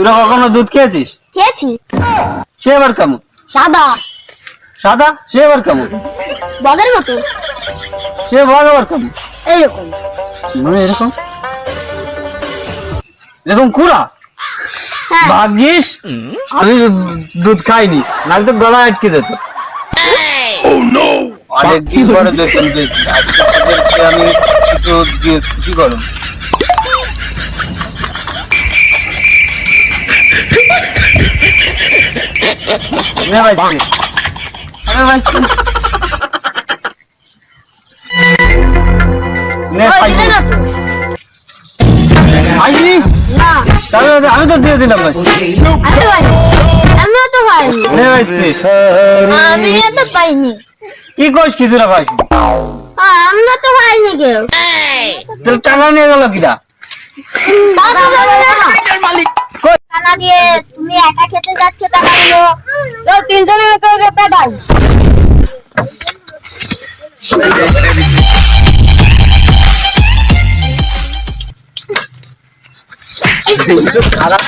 তোরা কখনো দুধ খেয়েছিস? খেয়েছি। সে আবার কেমন? সাদা। সাদা? সে আবার কেমন? বদের মতো। সে বল আবার কেমন? এইরকম। মানে এরকম? এরকম কুড়া? হ্যাঁ। ভাগ্যিস আমি দুধ খাইনি নাহলে তো গলা আটকে যেত। অনেকদিন পরে বেতন পেয়েছি আজকে তোদেরকে আমি কিছু দিয়ে খুশি করো নে ভাইস্তি। আরে ভাইস্তি। নে ওই খাইবি। দিলে না তাহলে আমি তো দিয়ে দিলাম ভাই আরে ভাই আমিও তো পাইনি নে ভাইস্তি। আমি তো পাইনি। কি কইস কি তোরা ভাই আমরা তো পাইনি কেউ। তোর টাকা নিয়ে গেল কিরা টাকা টাকা দিয়ে তুমি একা খেতে যাচ্ছ টাকা চল তিনজনের করে পেটাই খারাপ।